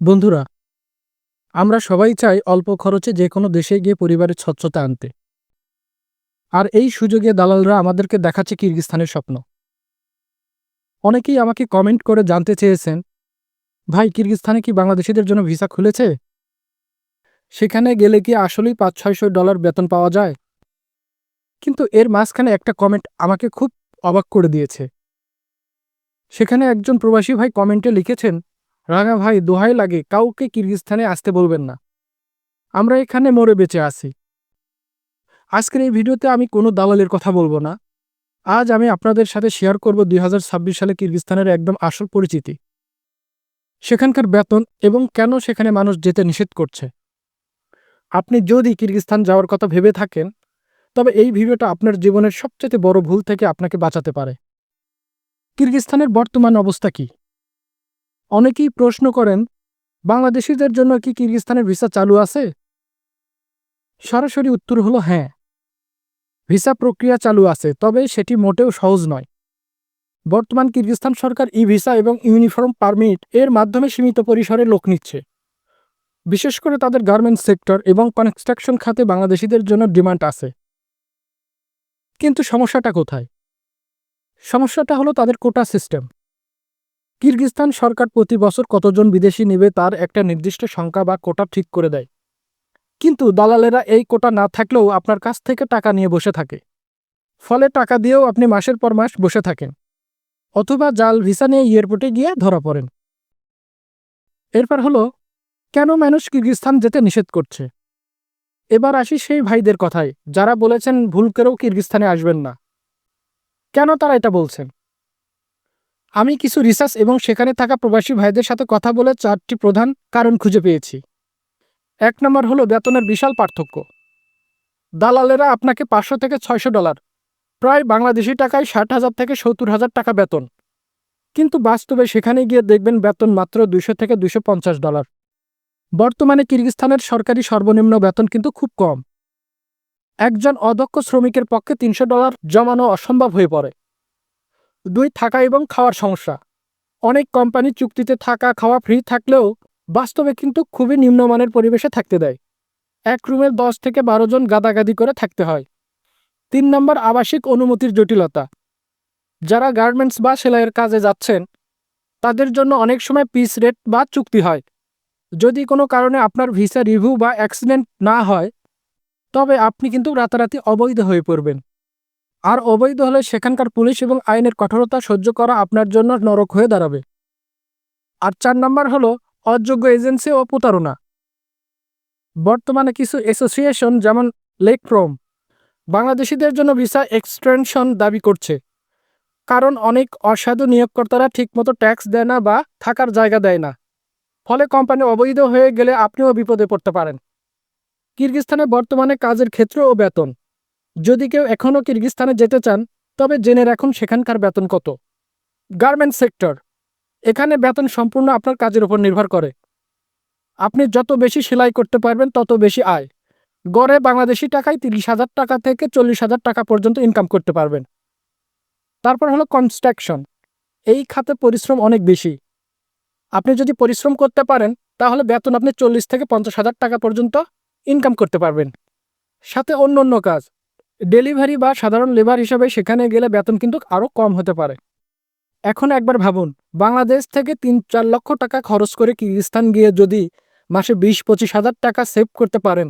বন্ধুরা, আমরা সবাই চাই অল্প খরচে যে কোনো দেশে গিয়ে পরিবারের স্বচ্ছতা আনতে। আর এই সুযোগে দালালরা আমাদেরকে দেখাচ্ছে কিরগিস্তানের স্বপ্ন। অনেকেই আমাকে কমেন্ট করে জানতে চেয়েছেন, ভাই, কিরগিস্তানে কি বাংলাদেশিদের জন্য ভিসা খুলেছে? সেখানে গেলে কি আসলেই পাঁচ ছয়শো ডলার বেতন পাওয়া যায়? কিন্তু এর মাঝখানে একটা কমেন্ট আমাকে খুব অবাক করে দিয়েছে। সেখানে একজন প্রবাসী ভাই কমেন্টে লিখেছেন রাঙা ভাই, দোহাই লাগে, কাউকে কিরগিস্তানে আসতে বলবেন না। আমরা এখানে মরে বেঁচে আছি। আজকের এই ভিডিওতে আমি কোনো দালালের কথা বলব না। আজ আমি আপনাদের সাথে শেয়ার করব দুই হাজার ছাব্বিশ সালে কিরগিস্তানের একদম আসল পরিচিতি। সেখানকার বেতন এবং কেন সেখানে মানুষ যেতে নিষেধ করছে। আপনি যদি কিরগিস্তান যাওয়ার কথা ভেবে থাকেন, তবে এই ভিডিওটা আপনার জীবনের সবচেয়ে বড় ভুল থেকে আপনাকে বাঁচাতে পারে। কিরগিস্তানের বর্তমান অবস্থা কি? অনেকেই প্রশ্ন করেন, বাংলাদেশিদের জন্য কি কিরগিস্তানের ভিসা চালু আছে? সরাসরি উত্তর হলো হ্যাঁ। ভিসা প্রক্রিয়া চালু আছে, তবে সেটি মোটেও সহজ নয়। বর্তমান কিরগিস্তান সরকার ই ভিসা এবং ইউনিফর্ম পারমিট এর মাধ্যমে সীমিত পরিসরে লোক নিচ্ছে। বিশেষ করে তাদের গার্মেন্টস সেক্টর এবং কনস্ট্রাকশন খাতে বাংলাদেশিদের জন্য ডিমান্ড আছে। কিন্তু সমস্যাটা কোথায়? সমস্যাটা হলো তাদের কোটা সিস্টেম। কিরগিস্তান সরকার প্রতি বছর কতজন বিদেশি নেবে তার একটা নির্দিষ্ট সংখ্যা বা কোটা ঠিক করে দেয়। কিন্তু দালালেরা এই কোটা না থাকলেও আপনার কাছ থেকে টাকা নিয়ে বসে থাকে। ফলে টাকা দিয়েও আপনি মাসের পর মাস বসে থাকেন। অথবা জাল ভিসা নিয়ে এয়ারপোর্টে গিয়ে ধরা পড়েন। এরপর হলো, কেন মানুষ কিরগিস্তান যেতে নিষেধ করছে? এবার আসি সেই ভাইদের কথায়, যারা বলেছেন ভুল করেও কিরগিস্তানে আসবেন না। কেন তারা এটা বলছেন? আমি কিছু রিসার্চ এবং সেখানে থাকা প্রবাসী ভাইদের সাথে কথা বলে চারটি প্রধান কারণ খুঁজে পেয়েছি। এক নম্বর হলো বেতনের বিশাল পার্থক্য। দালালেরা আপনাকে পাঁচশো থেকে ছয়শো ডলার, প্রায় বাংলাদেশি টাকায় ষাট হাজার থেকে সত্তর হাজার টাকা বেতন। কিন্তু বাস্তবে সেখানে গিয়ে দেখবেন বেতন মাত্র দুশো থেকে দুশো পঞ্চাশ ডলার। বর্তমানে কিরগিস্তানের সরকারি সর্বনিম্ন বেতন কিন্তু খুব কম। একজন অদক্ষ শ্রমিকের পক্ষে তিনশো ডলার জমানো অসম্ভব হয়ে পড়ে। দুই থাকা এবং খাওয়ার সমস্যা। অনেক কোম্পানি চুক্তিতে থাকা, খাওয়া ফ্রি থাকলেও বাস্তবে কিন্তু খুবই নিম্নমানের পরিবেশে থাকতে দেয়। এক রুমে দশ থেকে বারো জন গাদাগাদি করে থাকতে হয়। তিন নম্বর আবাসিক অনুমতির জটিলতা। যারা গার্মেন্টস বা সেলাইয়ের কাজে যাচ্ছেন, তাদের জন্য অনেক সময় পিস রেট বা চুক্তি হয়। যদি কোনো কারণে আপনার ভিসা রিভিউ বা অ্যাক্সিডেন্ট না হয়, তবে আপনি কিন্তু রাতারাতি অবৈধ হয়ে পড়বেন। আর অবৈধ হলে সেখানকার পুলিশ এবং আইনের কঠোরতা সহ্য করা আপনার জন্য নরক হয়ে দাঁড়াবে। আর চার নম্বর হলো, অযোগ্য এজেন্সি ও প্রতারণা। বর্তমানে কিছু অ্যাসোসিয়েশন যেমন লেক প্রোম বাংলাদেশিদের জন্য ভিসা এক্সটেনশন দাবি করছে। কারণ অনেক অসাধু নিয়োগকর্তারা ঠিকমতো ট্যাক্স দেয় না বা থাকার জায়গা দেয় না। ফলে কোম্পানি অবৈধ হয়ে গেলে আপনিও বিপদে পড়তে পারেন। কিরগিস্তানে বর্তমানে কাজের ক্ষেত্র ও বেতন। যদি কেউ এখনও কিরগিস্তানে যেতে চান, তবে জেনে রাখুন সেখানকার বেতন কত। গার্মেন্ট সেক্টর, এখানে বেতন সম্পূর্ণ আপনার কাজের উপর নির্ভর করে। আপনি যত বেশি সেলাই করতে পারবেন, তত বেশি আয়। গড়ে বাংলাদেশি টাকায় তিরিশ হাজার টাকা থেকে চল্লিশ হাজার টাকা পর্যন্ত ইনকাম করতে পারবেন। তারপর হলো কনস্ট্রাকশন এই খাতে পরিশ্রম অনেক বেশি। আপনি যদি পরিশ্রম করতে পারেন, তাহলে বেতন আপনি চল্লিশ থেকে পঞ্চাশ হাজার টাকা পর্যন্ত ইনকাম করতে পারবেন। সাথে অন্য অন্য কাজ ডেলিভারি বা সাধারণ লেবার হিসাবে সেখানে গেলে বেতন কিন্তু আরও কম হতে পারে। এখন একবার ভাবুন, বাংলাদেশ থেকে তিন চার লক্ষ টাকা খরচ করে কিরগিস্তান গিয়ে যদি মাসে বিশ, পঁচিশ হাজার টাকা সেভ করতে পারেন,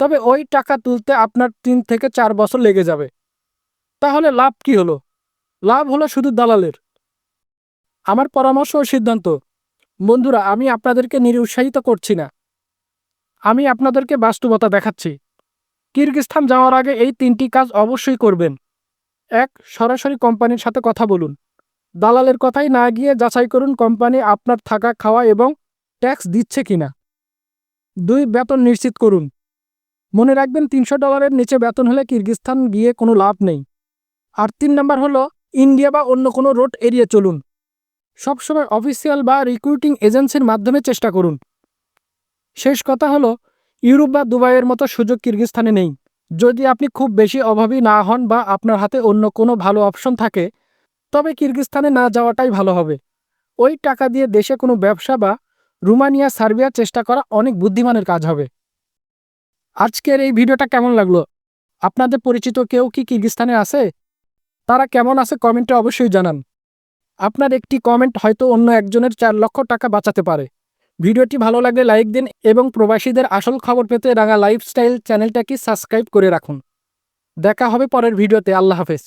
তবে ওই টাকা তুলতে আপনার তিন থেকে চার বছর লেগে যাবে। তাহলে লাভ কি হলো? লাভ হলো শুধু দালালের। আমার পরামর্শ ও সিদ্ধান্ত, বন্ধুরা, আমি আপনাদেরকে নিরুৎসাহিত করছি না। আমি আপনাদেরকে বাস্তবতা দেখাচ্ছি। কিরগিস্তান যাওয়ার আগে এই তিনটি কাজ অবশ্যই করবেন। এক, সরাসরি কোম্পানির সাথে কথা বলুন। দালালের কথাই না গিয়ে যাচাই করুন কোম্পানি আপনার থাকা, খাওয়া এবং ট্যাক্স দিচ্ছে কিনা। দুই, বেতন নিশ্চিত করুন। মনে রাখবেন তিনশো ডলারের নিচে বেতন হলে কিরগিস্তান গিয়ে কোনো লাভ নেই। আর তিন নম্বর হলো, ইন্ডিয়া বা অন্য কোনো রোড এড়িয়ে চলুন। সবসময় অফিসিয়াল বা রিক্রুটিং এজেন্সির মাধ্যমে চেষ্টা করুন। শেষ কথা হলো ইউরোপ বা দুবাইয়ের মতো সুযোগ কিরগিস্তানে নেই। যদি আপনি খুব বেশি অভাবী না হন বা আপনার হাতে অন্য কোনো ভালো অপশন থাকে, তবে কিরগিস্তানে না যাওয়াটাই ভালো হবে। ওই টাকা দিয়ে দেশে কোনো ব্যবসা বা রুমানিয়া সার্বিয়া চেষ্টা করা অনেক বুদ্ধিমানের কাজ হবে। আজকের এই ভিডিওটা কেমন লাগল? আপনাদের পরিচিত কেউ কি কিরগিস্তানে আছে? তারা কেমন আছে কমেন্টে অবশ্যই জানান। আপনার একটি কমেন্ট হয়তো অন্য একজনের চার লক্ষ টাকা বাঁচাতে পারে। ভিডিওটি ভালো লাগলে লাইক দিন এবং প্রবাসীদের আসল খবর পেতে রাঙা লাইফস্টাইল চ্যানেলটাকে সাবস্ক্রাইব করে রাখুন। দেখা হবে পরের ভিডিওতে। আল্লাহ হাফেজ।